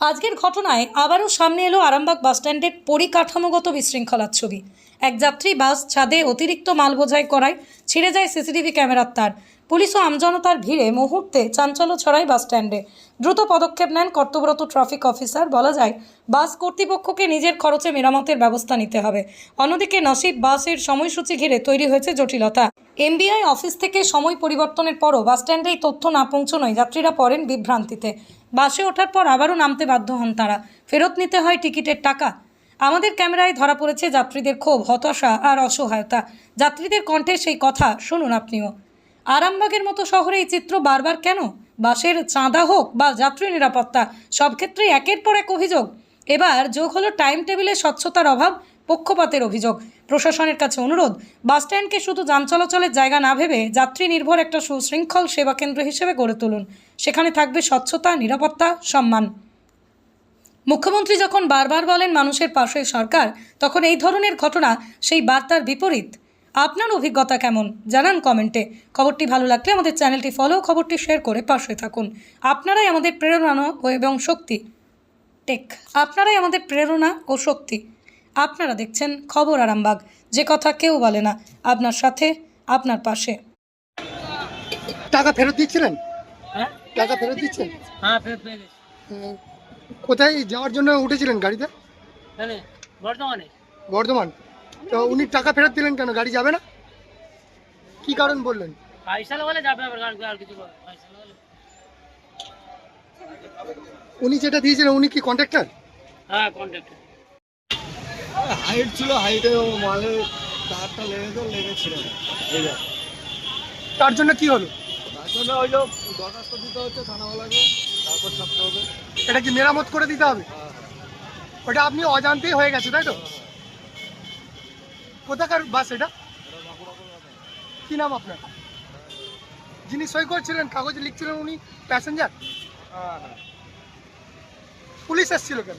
আজকের ঘটনায় আবারও সামনে এলো আরামবাগ বাসস্ট্যান্ডের পরিকাঠামোগত বিশৃঙ্খলার ছবি। এক যাত্রী বাস ছাদে অতিরিক্ত মাল বোঝাই করায় ছিঁড়ে যায় সিসিটিভি ক্যামেরার তার। পুলিশ ও আমজনতার ভিড়ে মুহূর্তে চাঞ্চল্য ছড়ায় বাসস্ট্যান্ডে। দ্রুত পদক্ষেপ নেন কর্তব্যরত ট্রাফিক অফিসার। বলা যায়, বাস কর্তৃপক্ষকে নিজের খরচে মেরামতের ব্যবস্থা নিতে হবে। অন্যদিকে নসিব বাসের সময়সূচি ঘিরে তৈরি হয়েছে জটিলতা। এমবিআই অফিস থেকে সময় পরিবর্তনের পরও বাসস্ট্যান্ডে এই তথ্য না পৌঁছনোয় যাত্রীরা পড়েন বিভ্রান্তিতে। বাসে ওঠার পর আবারও নামতে বাধ্য হন তারা। ফেরত নিতে হয় টিকিটের টাকা। আমাদের ক্যামেরায় ধরা পড়েছে যাত্রীদের ক্ষোভ, হতাশা আর অসহায়তা। যাত্রীদের কণ্ঠে সেই কথা শুনুন আপনিও। আরামবাগের মতো শহরে এই চিত্র বারবার কেন? বাসের চাঁদা হোক বা যাত্রী নিরাপত্তা, সব ক্ষেত্রেই একের পর এক অভিযোগ। এবার যোগ হলো টাইম টেবিলে স্বচ্ছতার অভাব পক্ষপাতের অভিযোগ। প্রশাসনের কাছে অনুরোধ বাসস্ট্যান্ডকে শুধু যান চলাচলের জায়গা না ভেবে যাত্রী নির্ভর একটা সুশৃঙ্খল সেবা কেন্দ্র হিসেবে গড়ে তুলুন। সেখানে থাকবে স্বচ্ছতা, নিরাপত্তা, সম্মান। মুখ্যমন্ত্রী যখন বারবার বলেন মানুষের পাশে সরকার, তখন এই ধরনের ঘটনা সেই বার্তার বিপরীত। আপনার অভিজ্ঞতা কেমন? জানান কমেন্টে। খবরটি ভালো লাগলে আমাদের চ্যানেলটি ফলো, খবরটি শেয়ার করে পাশে থাকুন। আপনারাই আমাদের প্রেরণা এবং শক্তি। টেক। আপনারাই আমাদের প্রেরণা ও শক্তি। আপনারা দেখছেন খবর আরামবাগ। যে কথা কেউ বলে না আপনার সাথে আপনার পাশে। টাকা ফেরত দিচ্ছিলেন? হ্যাঁ? টাকা ফেরত দিচ্ছেন? হ্যাঁ ফেরত পেয়ে গেছি। হুম। কোথায় যাওয়ার জন্য উঠেছিলেন গাড়িতে? তাহলে বর্ধমান। তো উনি টাকা ফেরত দিলেন কেন? গাড়ি যাবে না? কি কারণ বললেন? পয়সা লাগালে যাবে আবার আর আর কিছু বলে পয়সা লাগালে উনি যেটা দিয়েছিলেন উনি কি কন্ট্রাক্টর হ্যাঁ কন্ট্যাক্ট হাইট ছিল হাইটে ও মালে তারটা না এই দেখ। তার জন্য কি হলো? তার জন্য ওই লোক দরখাস্ত দিতে হচ্ছে থানাওয়ালাকে তারপর ছাপতে হবে। এটা কি মেরামত করে দিতে হবে? হ্যাঁ, ওটা আপনি অজান্তেই হয়ে গেছে তাই তো? কোথাকার বাস এটা? কি নাম আপনার? যিনি সই করছিলেন কাগজে লিখছিলেন উনি প্যাসেঞ্জার হ্যাঁ, হ্যাঁ। পুলিশ এসেছিল কেন?